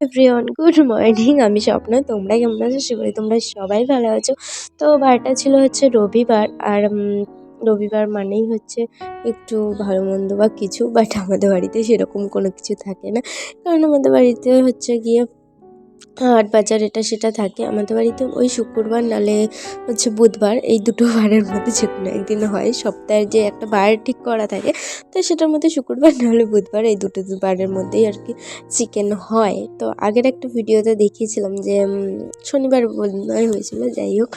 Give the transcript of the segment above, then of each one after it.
Everyone good morning আমি স্বপ্ন, তোমরা কেমন আছো? সে তোমরা সবাই ভালো আছো। তো বারটা ছিল হচ্ছে রবিবার, আর রবিবার মানেই হচ্ছে একটু ভালো মন্দ বা কিছু বাট আমাদের বাড়িতে সেরকম কোনো কিছু থাকে না। কারণ আমাদের বাড়িতে হচ্ছে গিয়ে হাট বাজার এটা সেটা থাকে। আমাদের বাড়িতে ওই শুক্রবার নালে হচ্ছে বুধবার, এই দুটো বারের মধ্যে যে কোনো একদিন হয়। সপ্তাহের যে একটা বার ঠিক করা থাকে, তো সেটার মধ্যে শুক্রবার নাহলে বুধবার, এই দুটো বারের মধ্যেই আর কি চিকেন হয়। তো আগের একটা ভিডিওতে দেখিয়েছিলাম যে শনিবার বোধহয় হয়েছিল, যাই হোক।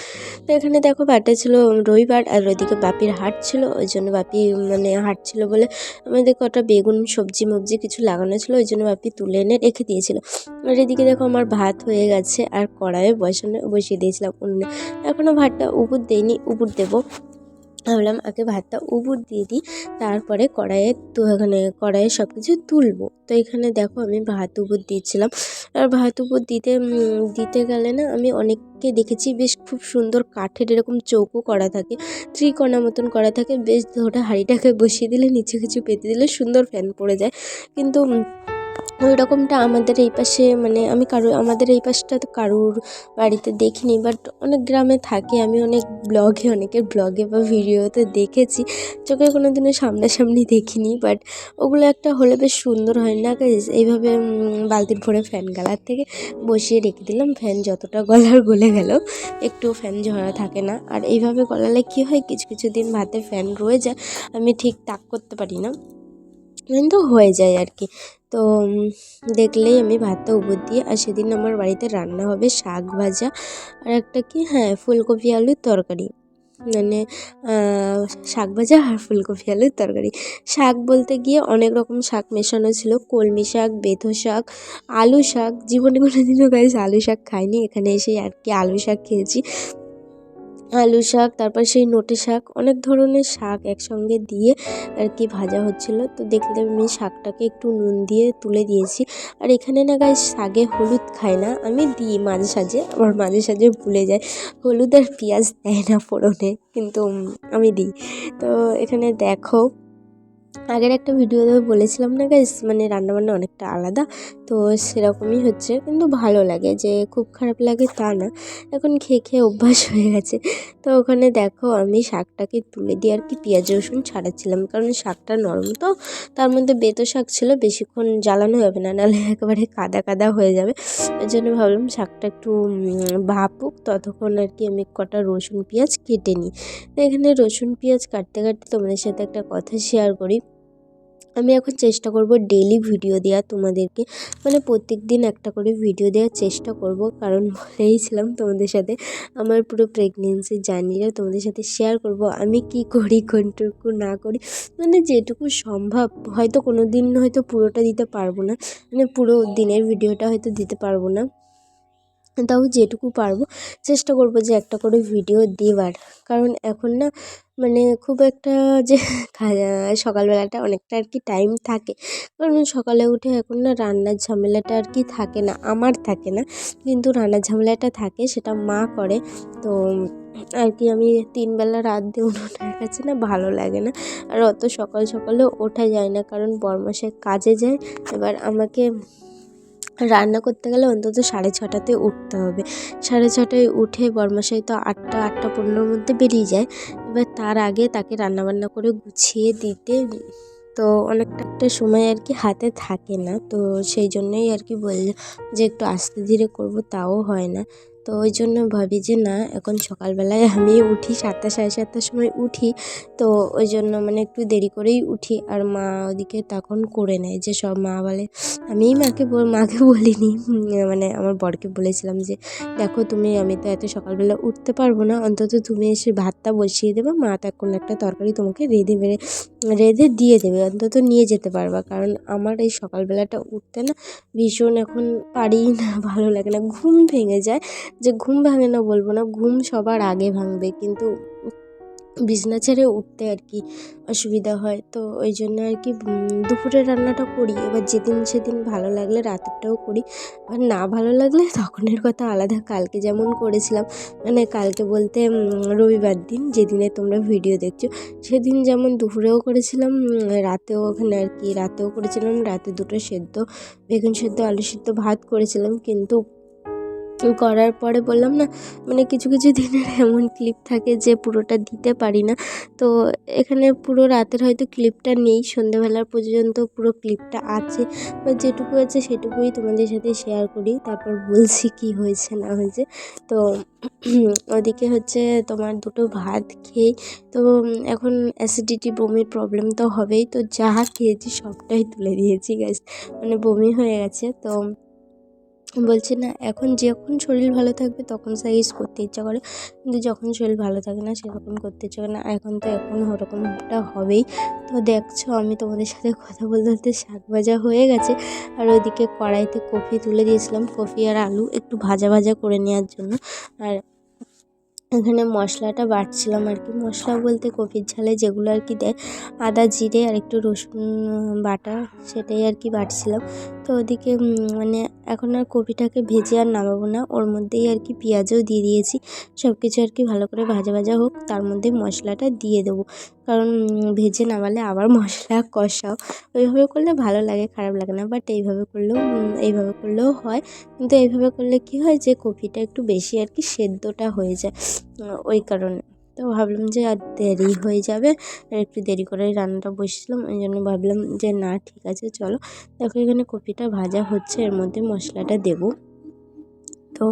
তো এখানে দেখো বারটা ছিল রবিবার আর ওইদিকে বাপির হাট ছিল, ওই জন্য বাপি মানে হাট ছিল বলে আমাদের কটা বেগুন সবজি মবজি কিছু লাগানো ছিল, ওই জন্য বাপি তুলে এনে রেখে দিয়েছিল। আর এদিকে দেখো আমার ভাত হয়ে গেছে আর কড়াইয়ে বসানো বসিয়ে দিয়েছিলাম উনুনে। এখনও ভাতটা উপর দেইনি, উপর দেবো। ভাবলাম আগে ভাতটা উপর দিয়ে দিই, তারপরে কড়াইয়ে তো এখানে কড়াইয়ে সব কিছু তুলবো। তো এখানে দেখো আমি ভাত উপর দিয়েছিলাম। আর ভাত উপর দিতে দিতে গেলে না আমি অনেককে দেখেছি, বেশ খুব সুন্দর কাঠের এরকম চৌকো করা থাকে, ত্রিকোণা মতন করা থাকে। বেশ ধরে হাঁড়িটাকে বসিয়ে দিলে, নিচে কিছু পেতে দিলে সুন্দর ফ্যান পড়ে যায়। কিন্তু ওই রকমটা আমাদের এই পাশে মানে আমি কারও, আমাদের এই পাশটা তো কারুর বাড়িতে দেখিনি বাট অনেক গ্রামে থাকে। আমি অনেক ব্লগে অনেকের ব্লগে বা ভিডিওতে দেখেছি। চোখে কোনো দিনও সামনাসামনি দেখিনি বাট ওগুলো একটা হলে বেশ সুন্দর হয় না এইভাবে বালতির ভরে ফ্যান গালার থেকে বসিয়ে রেখে দিলাম। ফ্যান যতটা গলার গলে গেল, একটু ফ্যান ঝরা থাকে না। আর এইভাবে গলালে কী হয়? কিছু কিছু দিন ভাতে ফ্যান রয়ে যায়। আমি ঠিক তাক করতে পারি না। কিন্তু হয়ে যায় আর কি। তো দেখলেই আমি ভাতটা উপর দিয়ে আর সেদিন আমার বাড়িতে রান্না হবে শাক ভাজা আর একটা কি হ্যাঁ ফুলকপি আলুর তরকারি। মানে শাক ভাজা আর ফুলকপি আলুর তরকারি। শাক বলতে গিয়ে অনেক রকম শাক মেশানো ছিল। কলমি শাক, বেথো শাক, আলু শাক। জীবনে কোনো দিনও গাইজ আলু শাক খাইনি। এখানে এসে আর কি আলু শাক খেয়েছি। আলু শাক, তারপর সেই নোটে শাক, অনেক ধরনের শাক একসঙ্গে দিয়ে আর কি ভাজা হচ্ছিল। তো দেখলে আমি শাকটাকে একটু নুন দিয়ে তুলে দিয়েছি। আর এখানে না গায়ে শাকে হলুদ খায় না, আমি দিই মাঝে সাঝে, আবার মাঝে সাঝে ভুলে যায়। হলুদ আর পেঁয়াজ দেয় না ফোড়নে, কিন্তু আমি দিই। তো এখানে দেখো, আগের একটা ভিডিওতে বলেছিলাম না গাইস মানে রান্নাবান্না অনেকটা আলাদা তো সেরকমই হচ্ছে। কিন্তু ভালো লাগে যে খুব খারাপ লাগে তা না। এখন খেয়ে খেয়ে অভ্যাস হয়ে গেছে। তো ওখানে দেখো আমি শাকটাকে তুলে দিয়ে আর কি পেঁয়াজ, রসুন ছাড়াচ্ছিলাম। কারণ শাকটা নরম তো, তার মধ্যে বেতো শাক ছিল, বেশিক্ষণ জ্বালানো যাবে না, নাহলে একেবারে কাদা কাদা হয়ে যাবে। ওই জন্য ভাবলাম শাকটা একটু ভাপুক, ততক্ষণ আর কি আমি কটা রসুন পেঁয়াজ কেটে নিই। এখানে রসুন পেঁয়াজ কাটতে কাটতে তোমাদের সাথে একটা কথা শেয়ার করি। আমি এখন চেষ্টা করব ডেলি ভিডিও দেওয়া তোমাদেরকে। মানে প্রত্যেক দিন একটা করে ভিডিও দেওয়ার চেষ্টা করব। কারণ বলেইছিলাম তোমাদের সাথে আমার পুরো প্রেগনেন্সি জার্নিটা তোমাদের সাথে শেয়ার করব। আমি কি করি, কোনটুকু না করি মানে যেটুকু সম্ভব। হয়তো কোনো দিন হয়তো পুরোটা দিতে পারব না। মানে পুরো দিনের ভিডিওটা হয়তো দিতে পারব না। তাও যেটুকু পারব, চেষ্টা করব যে একটা করে ভিডিও দেওয়ার। কারণ এখন না মানে খুব একটা যে সকালবেলাটা অনেকটা আর কি টাইম থাকে। কারণ সকালে উঠে এখন না রান্নার ঝামেলাটা আর কি থাকে না, আমার থাকে না। কিন্তু রান্নার ঝামেলাটা থাকে, সেটা মা করে। তো আর কি আমি তিনবেলা রাত দিয়ে উনুনের কাছে না ভালো লাগে না। আর অত সকাল সকালে ওঠা যায় না, কারণ বরমাসে কাজে যায়। এবার আমাকে রান্না করতে গেলে অন্তত সাড়ে ছটাতে উঠতে হবে। সাড়ে ছটায় উঠে বর্মাশাই তো আটটা আটটা পনেরোর মধ্যে বেরিয়ে যায়। এবার তার আগে তাকে রান্নাবান্না করে গুছিয়ে দিতে। তো অনেকটা সময় আর কি হাতে থাকে না। তো সেই জন্যই আর কি বল যে একটু আস্তে ধীরে করব, তাও হয় না। তো ওই জন্য ভাবি যে না, এখন সকালবেলায় আমি উঠি, সাতটা সাড়ে সাতটার সময় উঠি। তো ওই জন্য মানে একটু দেরি করেই উঠি আর মা ওদিকে তখন করে নেয় যে সব মা বলে, আমি মাকে মাকে বলিনি। মানে আমার বরকে বলেছিলাম যে, দেখো তুমি, আমি তো এত সকালবেলা উঠতে পারব না, অন্তত তুমি এসে ভাতটা বসিয়ে দেবে, মা তো কোনো একটা তরকারি তোমাকে রেঁধে বেড়ে রেঁধে দিয়ে দেবে, অন্তত নিয়ে যেতে পারবা। কারণ আমার এই সকালবেলাটা উঠতে না ভীষণ এখন পারি না, ভালো লাগে না। ঘুম ভেঙে যায়। যে ঘুম ভাঙে না বলব না, ঘুম সবার আগে ভাঙবে। কিন্তু বিছানা ছেড়ে উঠতে আর কি অসুবিধা হয়। তো ওই জন্য আর কি দুপুরের রান্নাটা করি। এবার যেদিন সেদিন ভালো লাগলে রাতেরটাও করি। আর না ভালো লাগলে তখনের কথা আলাদা। কালকে যেমন করেছিলাম মানে কালকে বলতে রবিবার দিন যেদিনে তোমরা ভিডিও দেখছ, সেদিন যেমন দুপুরেও করেছিলাম রাতেও ওখানে আর কি, রাতেও করেছিলাম, রাতে দুটো সেদ্ধ, বেগুন সেদ্ধ, আলু সেদ্ধ, ভাত করেছিলাম। কিন্তু করার পরে বললাম, না মানে কিছু কিছু দিনের এমন ক্লিপ থাকে যে পুরোটা দিতে পারি না। তো এখানে পুরো রাতের হয়তো ক্লিপটা নেই, সন্ধেবেলার পর্যন্ত পুরো ক্লিপটা আছে। বা যেটুকু আছে সেটুকুই তোমাদের সাথে শেয়ার করি, তারপর বলছি কি হয়েছে, না হয়েছে। তো ওদিকে হচ্ছে তোমার দুটো ভাত খেয়ে, তো এখন অ্যাসিডিটি বমির প্রবলেম তো হবেই। তো যা খেয়েছি সবটাই তুলে দিয়েছি গ্যাস মানে বমি হয়ে গেছে, তো বলছে না, এখন যখন শরীর ভালো থাকবে তখন সাইজ করতে ইচ্ছা করে, কিন্তু যখন শরীর ভালো থাকে না সেরকম করতে ইচ্ছা করে না, এখন তো এখন ওরকমটা হবেই। তো দেখছ আমি তোমাদের সাথে কথা বলতে বলতে শাক ভাজা হয়ে গেছে, আর ওইদিকে কড়াইতে কফি তুলে দিয়েছিলাম, কফি আর আলু একটু ভাজা ভাজা করে নেওয়ার জন্য। আর এখানে মশলাটা বাটছিলাম আর কি, মশলা বলতে কপির ঝালে যেগুলো আর কি দেয়, আদা, জিরে আর একটু রসুন বাটা সেটাই আর কি বাটছিলাম। তো ওদিকে মানে এখন আর কপিটাকে ভেজে আর নামাবো না। ওর মধ্যেই আর কি পেঁয়াজও দিয়ে দিয়েছি। সব কিছু আর কি ভালো করে ভাজা ভাজা হোক, তার মধ্যে মশলাটা দিয়ে দেবো। কারণ ভেজে নামালে আবার মশলা কষাও। ওইভাবে করলে ভালো লাগে, খারাপ লাগে না। বাট এইভাবে করলেও এইভাবে করলেও হয়। কিন্তু এইভাবে করলে কী হয় যে, কপিটা একটু বেশি আর কি সেদ্ধটা হয়ে যায় ওই কারণে। তো ভাবলাম যে আর দেরি হয়ে যাবে, আর একটু দেরি করে রান্নাটা বসেছিলাম, ওই জন্য ভাবলাম যে না, ঠিক আছে, চলো। দেখো এখানে কপিটা ভাজা হচ্ছে, এর মধ্যে মশলাটা দেবো। তো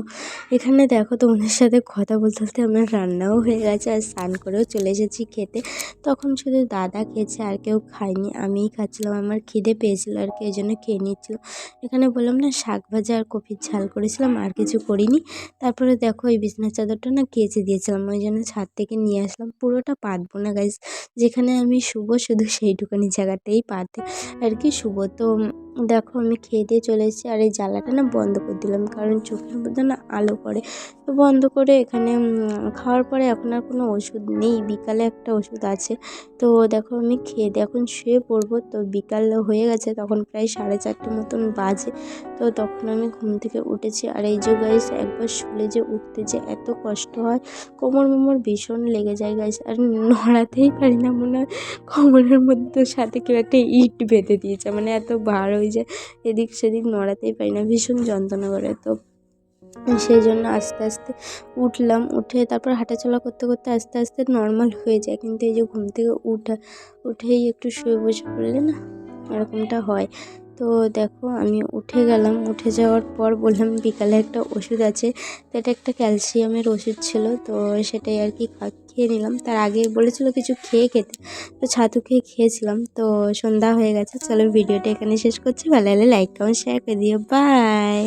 এখানে দেখো তোমাদের সাথে কথা বলতে বলতে আমার রান্নাও হয়ে গেছে আর স্নান করেও চলে এসেছি খেতে। তখন শুধু দাদা খেয়েছে আর কেউ খায়নি, আমিই খাচ্ছিলাম। আমার খিদে পেয়েছিল আর কি, এই জন্য খেয়ে নিচ্ছিলাম এখানে বললাম না, শাক ভাজা আর কপির ঝাল করেছিলাম, আর কিছু করিনি। তারপরে দেখো এই বিছনার চাদরটা না কেচে দিয়েছিলাম, ওই জন্য ছাদ থেকে নিয়ে আসলাম। পুরোটা পাতবো না গাইজ যেখানে আমি শুবো শুধু সেইটুকানি জায়গাটাই পাতে। আর কি শুবো তো দেখো আমি খেয়ে দিয়ে চলে এসেছি আর এই জ্বালাটা না বন্ধ করে দিলাম, কারণ চোখের মধ্যে না আলো পড়ে। তো বন্ধ করে এখানে খাওয়ার পরে এখন আর কোনো ওষুধ নেই। বিকালে একটা ওষুধ আছে। তো দেখো আমি খেয়ে দিয়ে এখন শুয়ে পড়ব। তো বিকাল হয়ে গেছে, তখন প্রায় সাড়ে চারটে মতন বাজে। তো তখন আমি ঘুম থেকে উঠেছি। আর এই যে গাইস একবার শুলে যে উঠতে যে এত কষ্ট হয়, কোমর মোমর ভীষণ লেগে যায় গাইস আর নড়াতেই পারি না, মনে হয় কোমরের মধ্যে সাথে কেউ একটা ইট বেঁধে দিয়েছে। মানে এত ভার হয়ে যায়, এদিক সেদিক নড়াতেই পারি না, ভীষণ যন্ত্রণা করে। তো সেই জন্য আস্তে আস্তে উঠলাম। উঠে তারপর হাঁটাচলা করতে করতে আস্তে আস্তে নর্মাল হয়ে যায়। কিন্তু এই যে ঘুম থেকে উঠা, উঠেই একটু শুয়ে বসে পড়লে না এরকমটা হয়। তো দেখো আমি উঠে গেলাম। উঠে যাওয়ার পর বললাম বিকালে একটা ওষুধ আছে। তো এটা একটা ক্যালসিয়ামের ওষুধ ছিল। তো সেটাই আর কি খেয়ে নিলাম। তার আগে বলেছিল কিছু খেয়ে খেতে। তো ছাতু খেয়ে খেয়েছিলাম। তো সন্ধ্যা হয়ে গেছে। চলো ভিডিওটা এখানে শেষ করছি। ভালো লাগলে লাইক কমেন্ট শেয়ার করে দিও। বাই